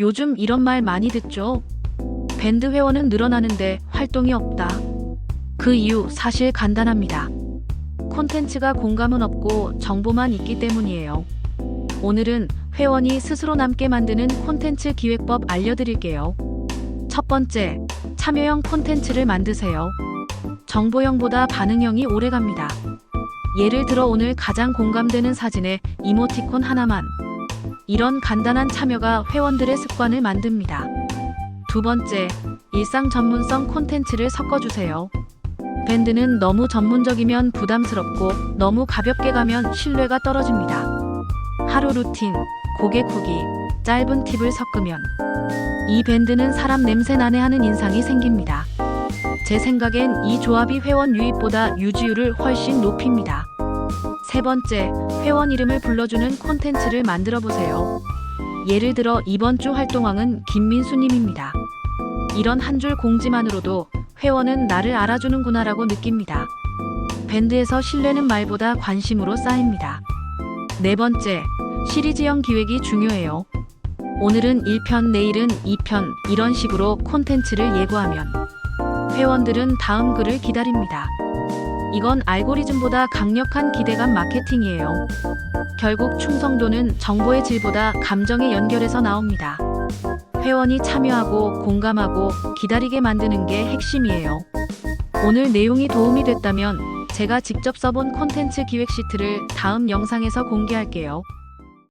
요즘 이런 말 많이 듣죠? 밴드 회원은 늘어나는데 활동이 없다. 그 이유 사실 간단합니다. 콘텐츠가 공감은 없고 정보만 있기 때문이에요. 오늘은 회원이 스스로 남게 만드는 콘텐츠 기획법 알려드릴게요. 첫 번째, 참여형 콘텐츠를 만드세요. 정보형보다 반응형이 오래 갑니다. 예를 들어 오늘 가장 공감되는 사진에 이모티콘 하나만. 이런 간단한 참여가 회원들의 습관을 만듭니다. 두 번째, 일상 전문성 콘텐츠를 섞어주세요. 밴드는 너무 전문적이면 부담스럽고 너무 가볍게 가면 신뢰가 떨어집니다. 하루 루틴, 고개 후기, 짧은 팁을 섞으면 이 밴드는 사람 냄새 나네 하는 인상이 생깁니다. 제 생각엔 이 조합이 회원 유입보다 유지율을 훨씬 높입니다. 세 번째, 회원 이름을 불러주는 콘텐츠를 만들어 보세요. 예를 들어 이번 주 활동왕은 김민수님입니다. 이런 한 줄 공지만으로도 회원은 나를 알아주는구나라고 느낍니다. 밴드에서 신뢰는 말보다 관심으로 쌓입니다. 네 번째, 시리즈형 기획이 중요해요. 오늘은 1편, 내일은 2편, 이런 식으로 콘텐츠를 예고하면 회원들은 다음 글을 기다립니다. 이건 알고리즘보다 강력한 기대감 마케팅이에요. 결국 충성도는 정보의 질보다 감정의 연결에서 나옵니다. 회원이 참여하고 공감하고 기다리게 만드는 게 핵심이에요. 오늘 내용이 도움이 됐다면 제가 직접 써본 콘텐츠 기획 시트를 다음 영상에서 공개할게요.